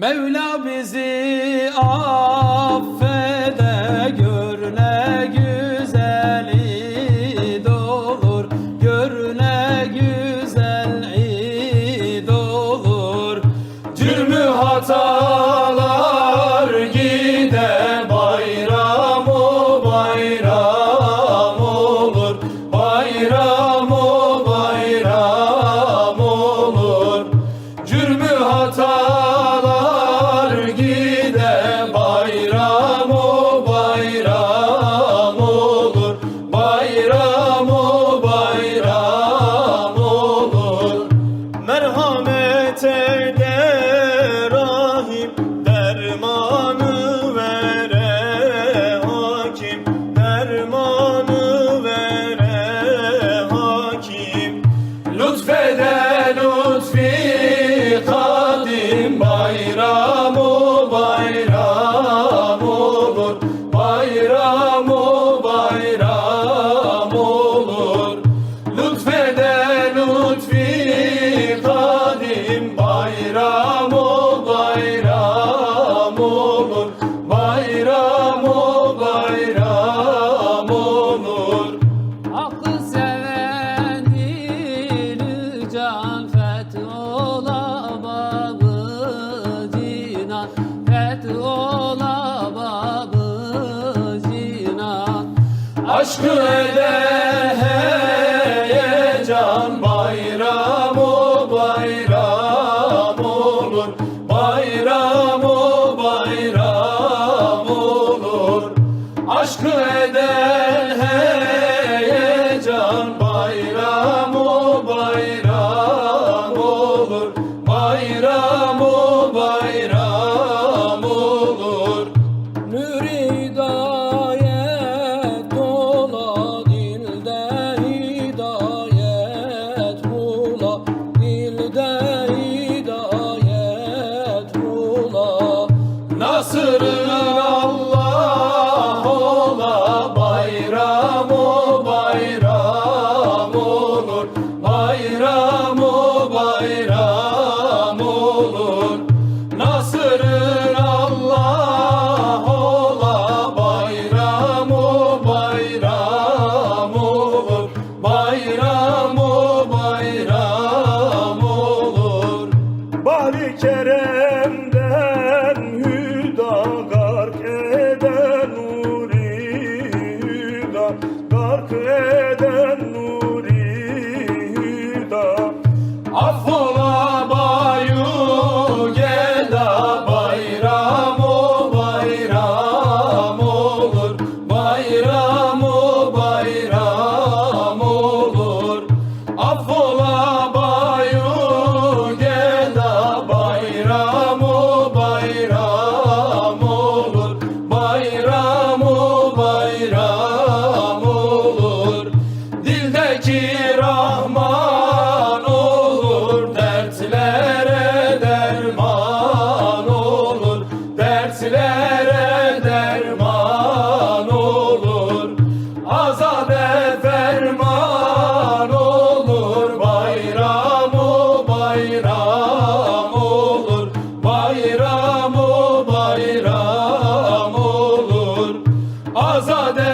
Mevla bizi affede gör ne güzel olur. Gör ne güzel id olur. Cürmü hatalar gide bayramı bayram olur. Bayramı bayram olur Bayramı bayram olur. Hakkı seven dili can fethola babı cinan Fethola babı cinan Aşkı ede Aşkı Bayramı bayram olur. Nasırın Allah ola bayramı bayram olur. Bayramı bayram olur. Bari Kerem'den Affola azade.